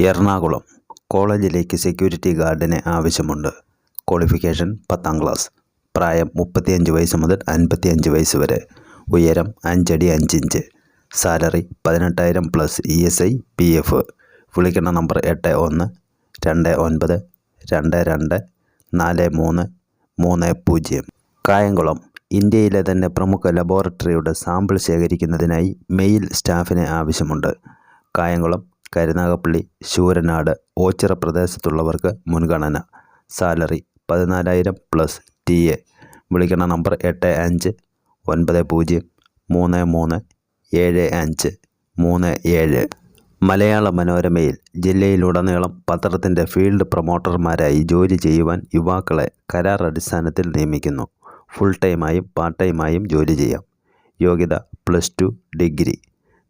എറണാകുളം കോളേജിലേക്ക് സെക്യൂരിറ്റി ഗാർഡിനെ ആവശ്യമുണ്ട്. ക്വാളിഫിക്കേഷൻ പത്താം ക്ലാസ്. പ്രായം മുപ്പത്തിയഞ്ച് വയസ്സ് മുതൽ അൻപത്തിയഞ്ച് വയസ്സ് വരെ. ഉയരം അഞ്ചടി അഞ്ചിഞ്ച്. സാലറി പതിനെട്ടായിരം plus E S I P F. വിളിക്കുന്ന നമ്പർ എട്ട് ഒന്ന് രണ്ട് ഒൻപത് രണ്ട് രണ്ട് നാല് മൂന്ന് മൂന്ന് പൂജ്യം. കായംകുളം ഇന്ത്യയിലെ തന്നെ പ്രമുഖ ലബോറട്ടറിയുടെ സാമ്പിൾ ശേഖരിക്കുന്നതിനായി മെയിൽ സ്റ്റാഫിനെ ആവശ്യമുണ്ട്. കായംകുളം കരുനാഗപ്പള്ളി ശൂരനാട് ഓച്ചിറ പ്രദേശത്തുള്ളവർക്ക് മുൻഗണന. സാലറി പതിനാലായിരം പ്ലസ് ടി എ വിളിക്കണ നമ്പർ എട്ട് അഞ്ച് ഒൻപത് പൂജ്യം മൂന്ന് മൂന്ന് ഏഴ് അഞ്ച് മൂന്ന് ഏഴ്. മലയാള മനോരമയിൽ ജില്ലയിലുടനീളം പത്രത്തിന്റെ ഫീൽഡ് പ്രൊമോട്ടർമാരായി ജോലി ചെയ്യുവാൻ യുവാക്കളെ കരാർ അടിസ്ഥാനത്തിൽ നിയമിക്കുന്നു. ഫുൾ ടൈമായും പാർട്ട് ടൈമായും ജോലി ചെയ്യാം. യോഗ്യത പ്ലസ് ടു ഡിഗ്രി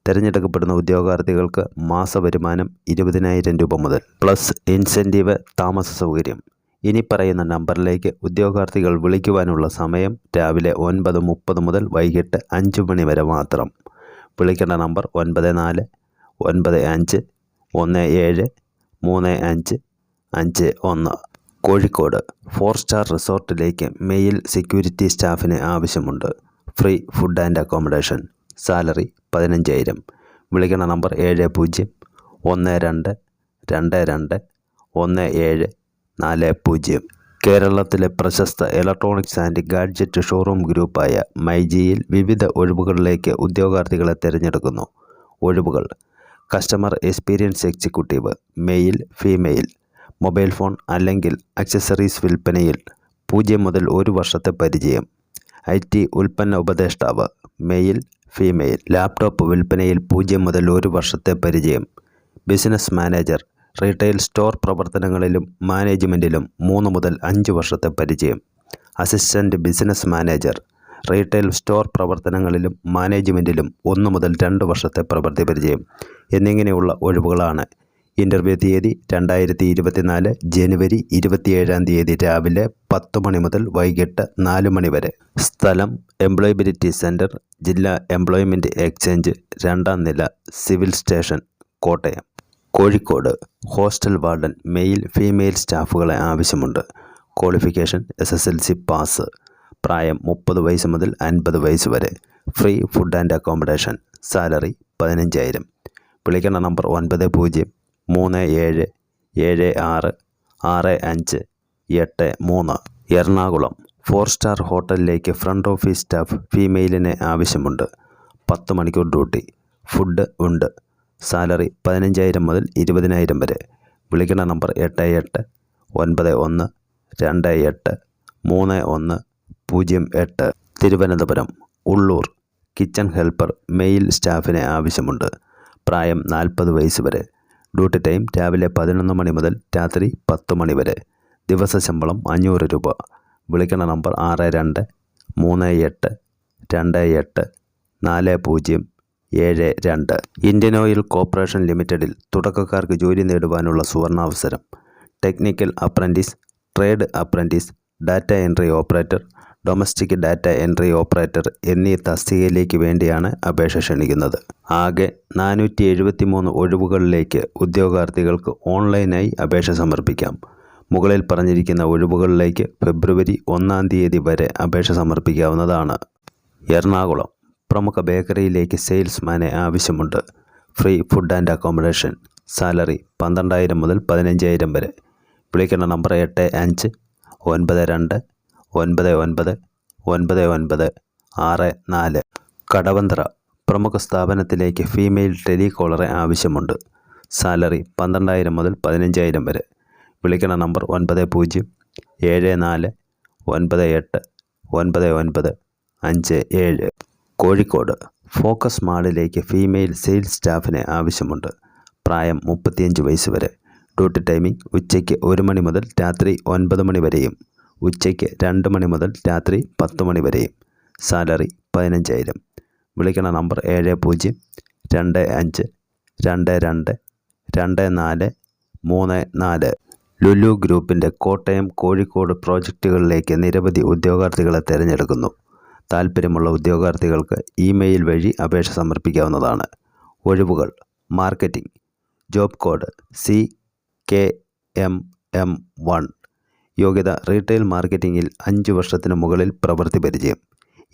തിരഞ്ഞെടുക്കപ്പെടുന്ന ഉദ്യോഗാർത്ഥികൾക്ക് മാസവരുമാനം ഇരുപതിനായിരം രൂപ മുതൽ പ്ലസ് ഇൻസെന്റീവ് താമസ സൗകര്യം. ഇനി പറയുന്ന നമ്പറിലേക്ക് ഉദ്യോഗാർത്ഥികൾ വിളിക്കുവാനുള്ള സമയം രാവിലെ ഒൻപത് മുപ്പത് മുതൽ വൈകിട്ട് അഞ്ച് മണി വരെ മാത്രം. വിളിക്കേണ്ട നമ്പർ ഒൻപത് നാല് ഒൻപത് അഞ്ച് ഒന്ന് ഏഴ് മൂന്ന് അഞ്ച് അഞ്ച് ഒന്ന്. കോഴിക്കോട് ഫോർ സ്റ്റാർ റിസോർട്ടിലേക്ക് മെയിൽ സെക്യൂരിറ്റി സ്റ്റാഫിന് ആവശ്യമുണ്ട്. Free food and accommodation salary പതിനഞ്ചായിരം. വിളിക്കണ നമ്പർ ഏഴ് പൂജ്യം ഒന്ന് രണ്ട് രണ്ട് രണ്ട് ഒന്ന് ഏഴ് നാല് പൂജ്യം. കേരളത്തിലെ പ്രശസ്ത ഇലക്ട്രോണിക്സ് ആൻഡ് ഗാഡ്ജറ്റ് ഷോറൂം ഗ്രൂപ്പായ മൈജിയിൽ വിവിധ ഒഴിവുകളിലേക്ക് ഉദ്യോഗാർത്ഥികളെ തിരഞ്ഞെടുക്കുന്നു. ഒഴിവുകൾ. Customer experience executive male female mobile phone അല്ലെങ്കിൽ അക്സസറീസ് വിൽപ്പനയിൽ പൂജ്യം മുതൽ ഒരു വർഷത്തെ പരിചയം. ഐ ടി ഉൽപ്പന്ന ഉപദേഷ്ടാവ് മെയിൽ ഫീമെയിൽ ലാപ്ടോപ്പ് വിൽപ്പനയിൽ പൂജ്യം മുതൽ ഒരു വർഷത്തെ പരിചയം. ബിസിനസ് മാനേജർ റീറ്റെയിൽ സ്റ്റോർ പ്രവർത്തനങ്ങളിലും മാനേജ്മെന്റിലും മൂന്ന് മുതൽ അഞ്ച് വർഷത്തെ പരിചയം. Assistant business manager retail store പ്രവർത്തനങ്ങളിലും മാനേജ്മെന്റിലും ഒന്ന് മുതൽ രണ്ട് വർഷത്തെ പ്രവൃത്തി പരിചയം. എന്നിങ്ങനെയുള്ള ഒഴിവുകളാണ് ഇന്റർവ്യൂ തീയതി രണ്ടായിരത്തി ഇരുപത്തിനാല് ജനുവരി ഇരുപത്തിയേഴാം തീയതി രാവിലെ പത്ത് മണി മുതൽ വൈകിട്ട് നാല് മണി വരെ. സ്ഥലം എംപ്ലോയബിലിറ്റി സെന്റർ ജില്ലാ എംപ്ലോയ്മെന്റ് എക്സ്ചേഞ്ച് രണ്ടാം നില civil station Kottayam. Kozhikode. Hostel warden male female സ്റ്റാഫുകളെ ആവശ്യമുണ്ട്. Qualification S S L C pass. പ്രായം മുപ്പത് വയസ്സ് മുതൽ അൻപത് വയസ്സ് വരെ. Free food and accommodation. Salary പതിനഞ്ചായിരം. വിളിക്കേണ്ട നമ്പർ ഒൻപത് പൂജ്യം മൂന്ന് ഏഴ് ഏഴ് ആറ് ആറ് അഞ്ച് എട്ട് മൂന്ന് എറണാകുളം. ഫോർ സ്റ്റാർ ഹോട്ടലിലേക്ക് ഫ്രണ്ട് ഓഫീസ് സ്റ്റാഫ് ഫീമെയിലിനെ ആവശ്യമുണ്ട്. പത്ത് മണിക്കൂർ ഡ്യൂട്ടി. ഫുഡ് ഉണ്ട്. സാലറി പതിനഞ്ചായിരം മുതൽ ഇരുപതിനായിരം വരെ. വിളിക്കുന്ന നമ്പർ എട്ട് എട്ട് ഒൻപത് ഒന്ന് രണ്ട് എട്ട് മൂന്ന് ഒന്ന് പൂജ്യം എട്ട്. Thiruvananthapuram Ulloor. Kitchen helper male സ്റ്റാഫിനെ ആവശ്യമുണ്ട്. പ്രായം നാൽപ്പത് വയസ്സ് വരെ. ഡ്യൂട്ടി ടൈം രാവിലെ പതിനൊന്ന് മണി മുതൽ രാത്രി പത്ത് മണി വരെ. ദിവസ ശമ്പളം അഞ്ഞൂറ് രൂപ. വിളിക്കുന്ന നമ്പർ ആറ് രണ്ട് മൂന്ന് എട്ട് രണ്ട് എട്ട് നാല് പൂജ്യം ഏഴ് രണ്ട്. ഇന്ത്യൻ ഓയിൽ കോർപ്പറേഷൻ ലിമിറ്റഡിൽ തുടക്കക്കാർക്ക് ജോലി നേടുവാനുള്ള സുവർണാവസരം. Technical apprentice trade apprentice data entry operator domestic data entry operator എന്നീ തസ്തികയിലേക്ക് വേണ്ടിയാണ് അപേക്ഷ ക്ഷണിക്കുന്നത്. ആകെ നാനൂറ്റി എഴുപത്തി മൂന്ന് ഒഴിവുകളിലേക്ക് ഉദ്യോഗാർത്ഥികൾക്ക് ഓൺലൈനായി അപേക്ഷ സമർപ്പിക്കാം. മുകളിൽ പറഞ്ഞിരിക്കുന്ന ഒഴിവുകളിലേക്ക് ഫെബ്രുവരി ഒന്നാം തീയതി വരെ അപേക്ഷ സമർപ്പിക്കാവുന്നതാണ്. എറണാകുളം പ്രമുഖ ബേക്കറിയിലേക്ക് സെയിൽസ്മാനെ ആവശ്യമുണ്ട്. Free food and accommodation. Salary പന്ത്രണ്ടായിരം മുതൽ പതിനഞ്ചായിരം വരെ. വിളിക്കേണ്ട നമ്പർ എട്ട് അഞ്ച് ഒൻപത് രണ്ട് ഒൻപത് ഒൻപത് ഒൻപത് ഒൻപത് ആറ് നാല്. കടവന്തറ പ്രമുഖ സ്ഥാപനത്തിലേക്ക് ഫീമെയിൽ ടെലികോളറെ ആവശ്യമുണ്ട്. സാലറി പന്ത്രണ്ടായിരം മുതൽ പതിനഞ്ചായിരം വരെ. വിളിക്കണ നമ്പർ ഒൻപത് പൂജ്യം ഏഴ് നാല് ഒൻപത് എട്ട് ഒൻപത് ഒൻപത് അഞ്ച് ഏഴ്. കോഴിക്കോട് ഫോക്കസ് മാളിലേക്ക് ഫീമെയിൽ സെയിൽസ് സ്റ്റാഫിനെ ആവശ്യമുണ്ട്. പ്രായം മുപ്പത്തിയഞ്ച് വയസ്സ് വരെ. ഡ്യൂട്ടി ടൈമിംഗ് ഉച്ചയ്ക്ക് ഒരു മണി മുതൽ രാത്രി ഒൻപത് മണി വരെയും. ഉച്ചയ്ക്ക് രണ്ട് മണി മുതൽ രാത്രി പത്ത് മണി വരെയും സാലറി പതിനഞ്ചായിരം. വിളിക്കണ നമ്പർ ഏഴ് പൂജ്യം രണ്ട് അഞ്ച് രണ്ട് രണ്ട് രണ്ട് നാല് മൂന്ന് നാല്. ലുലു ഗ്രൂപ്പിന്റെ കോട്ടയം കോഴിക്കോട് പ്രോജക്റ്റുകളിലേക്ക് നിരവധി ഉദ്യോഗാർത്ഥികളെ തിരഞ്ഞെടുക്കുന്നു. താൽപ്പര്യമുള്ള ഉദ്യോഗാർത്ഥികൾക്ക് ഇമെയിൽ വഴി അപേക്ഷ സമർപ്പിക്കാവുന്നതാണ്. ഒഴിവുകൾ. Marketing. Job code C K M M one യോഗ്യത റീറ്റെയിൽ മാർക്കറ്റിംഗിൽ അഞ്ച് വർഷത്തിന് മുകളിൽ പ്രവൃത്തി പരിചയം.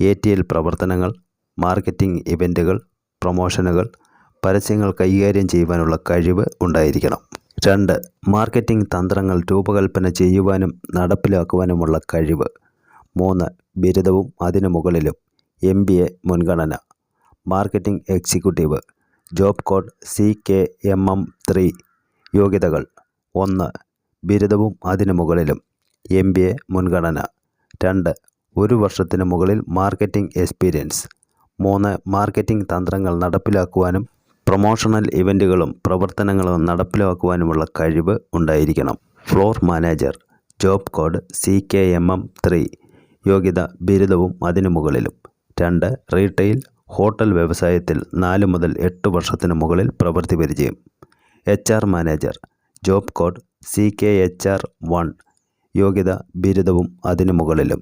എ ടി എൽ പ്രവർത്തനങ്ങൾ മാർക്കറ്റിംഗ് ഇവന്റുകൾ പ്രൊമോഷനുകൾ പരസ്യങ്ങൾ കൈകാര്യം ചെയ്യുവാനുള്ള കഴിവ് ഉണ്ടായിരിക്കണം. രണ്ട് മാർക്കറ്റിംഗ് തന്ത്രങ്ങൾ രൂപകൽപ്പന ചെയ്യുവാനും നടപ്പിലാക്കുവാനുമുള്ള കഴിവ്. മൂന്ന് ബിരുദവും അതിനു മുകളിലും എം ബി എ മുൻഗണന. Marketing executive. Job code C K M M three. യോഗ്യതകൾ. ഒന്ന് ബിരുദവും അതിനു മുകളിലും. എം ബി എ മുൻഗണന. രണ്ട് ഒരു വർഷത്തിന് മുകളിൽ മാർക്കറ്റിംഗ് എക്സ്പീരിയൻസ്. മൂന്ന് മാർക്കറ്റിംഗ് തന്ത്രങ്ങൾ നടപ്പിലാക്കുവാനും പ്രൊമോഷണൽ ഇവന്റുകളും പ്രവർത്തനങ്ങളും നടപ്പിലാക്കുവാനുമുള്ള കഴിവ് ഉണ്ടായിരിക്കണം. Floor manager job code C K M M three യോഗ്യത ബിരുദവും അതിനു മുകളിലും. രണ്ട് റീറ്റെയിൽ ഹോട്ടൽ വ്യവസായത്തിൽ നാല് മുതൽ എട്ട് വർഷത്തിന് മുകളിൽ പ്രവൃത്തി പരിചയം. H R manager job code C K H R one യോഗ്യത ബിരുദവും അതിനു മുകളിലും.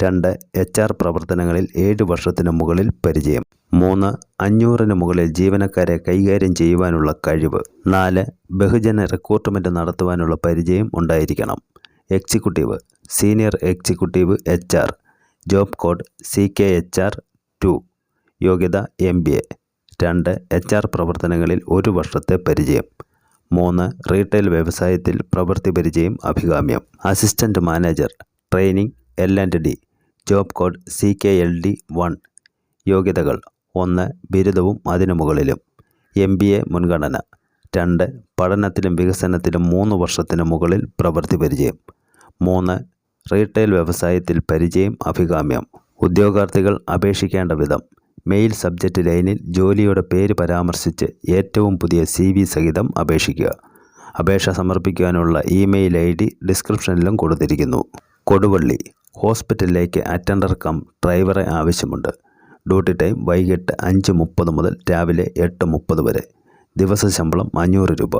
രണ്ട് എച്ച് ആർ പ്രവർത്തനങ്ങളിൽ ഏഴ് വർഷത്തിന് മുകളിൽ പരിചയം. മൂന്ന് അഞ്ഞൂറിന് മുകളിൽ ജീവനക്കാരെ കൈകാര്യം ചെയ്യുവാനുള്ള കഴിവ്. നാല് ബഹുജന റിക്രൂട്ട്മെന്റ് നടത്തുവാനുള്ള പരിചയം ഉണ്ടായിരിക്കണം. Executive. Senior executive H R. Job code C K H R two. യോഗ്യത എം ബി എ. രണ്ട് എച്ച് ആർ പ്രവർത്തനങ്ങളിൽ ഒരു വർഷത്തെ പരിചയം. മൂന്ന് റീറ്റെയിൽ വ്യവസായത്തിൽ പ്രവൃത്തി പരിചയം അഭികാമ്യം. Assistant manager training L and D job code C K L D one. യോഗ്യതകൾ ഒന്ന് ബിരുദവും അതിനു മുകളിലും. എം ബി എ മുൻഗണന. രണ്ട് പഠനത്തിലും വികസനത്തിലും മൂന്ന് വർഷത്തിന് മുകളിൽ പ്രവൃത്തി പരിചയം. മൂന്ന് റീറ്റെയിൽ വ്യവസായത്തിൽ പരിചയം അഭികാമ്യം. ഉദ്യോഗാർത്ഥികൾ അപേക്ഷിക്കേണ്ട വിധം. മെയിൽ സബ്ജക്റ്റ് ലൈനിൽ ജോലിയുടെ പേര് പരാമർശിച്ച് ഏറ്റവും പുതിയ സി വി സഹിതം അപേക്ഷിക്കുക. അപേക്ഷ സമർപ്പിക്കാനുള്ള ഇമെയിൽ ഐ ഡി ഡിസ്ക്രിപ്ഷനിലും കൊടുത്തിരിക്കുന്നു. കൊടുവള്ളി ഹോസ്പിറ്റലിലേക്ക് അറ്റൻഡർ കം ഡ്രൈവറെ ആവശ്യമുണ്ട്. ഡ്യൂട്ടി ടൈം വൈകിട്ട് അഞ്ച് മുപ്പത് മുതൽ രാവിലെ എട്ട് മുപ്പത് വരെ. ദിവസ ശമ്പളം അഞ്ഞൂറ് രൂപ.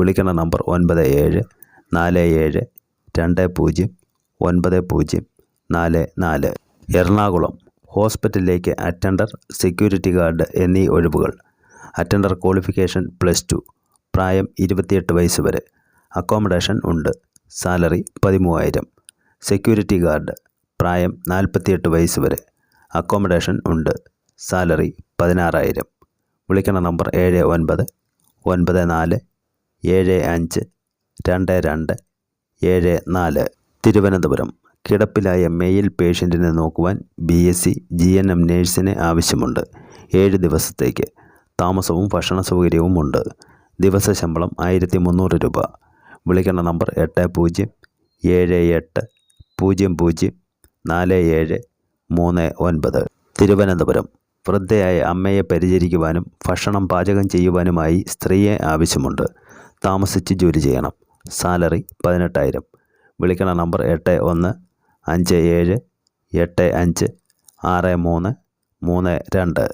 വിളിക്കണ നമ്പർ ഒൻപത് ഏഴ് നാല് ഏഴ് രണ്ട് പൂജ്യം ഒൻപത് പൂജ്യം നാല് നാല്. എറണാകുളം ഹോസ്പിറ്റലിലേക്ക് അറ്റൻഡർ സെക്യൂരിറ്റി ഗാർഡ് എന്നീ ഒഴിവുകൾ. അറ്റൻഡർ ക്വാളിഫിക്കേഷൻ പ്ലസ് ടു പ്രായം ഇരുപത്തിയെട്ട് വയസ്സ് വരെ. അക്കോമഡേഷൻ ഉണ്ട്. സാലറി പതിമൂവായിരം. സെക്യൂരിറ്റി ഗാർഡ് പ്രായം നാൽപ്പത്തിയെട്ട് വയസ്സ് വരെ. അക്കോമഡേഷൻ ഉണ്ട്. സാലറി പതിനാറായിരം. വിളിക്കണ നമ്പർ ഏഴ് ഒൻപത് ഒൻപത് നാല് ഏഴ് അഞ്ച് രണ്ട് രണ്ട് ഏഴ് നാല്. തിരുവനന്തപുരം. കിടപ്പിലായ മെയിൽ പേഷ്യന്റിനെ നോക്കുവാൻ B S C G N M നേഴ്സിനെ ആവശ്യമുണ്ട്. ഏഴ് ദിവസത്തേക്ക് താമസവും ഭക്ഷണ സൗകര്യവും ഉണ്ട്. ദിവസ ശമ്പളം ആയിരത്തി മുന്നൂറ് രൂപ. വിളിക്കേണ്ട നമ്പർ എട്ട് പൂജ്യം ഏഴ് എട്ട് പൂജ്യം പൂജ്യം നാല് ഏഴ് മൂന്ന് ഒൻപത്. തിരുവനന്തപുരം. വൃദ്ധയായ അമ്മയെ പരിചരിക്കുവാനും ഭക്ഷണം പാചകം ചെയ്യുവാനുമായി സ്ത്രീയെ ആവശ്യമുണ്ട്. താമസിച്ച് ജോലി ചെയ്യണം. സാലറി പതിനെട്ടായിരം. വിളിക്കണ നമ്പർ എട്ട് ഒന്ന് അഞ്ച് ഏഴ് എട്ട് അഞ്ച് ആറ് മൂന്ന് മൂന്ന് രണ്ട്.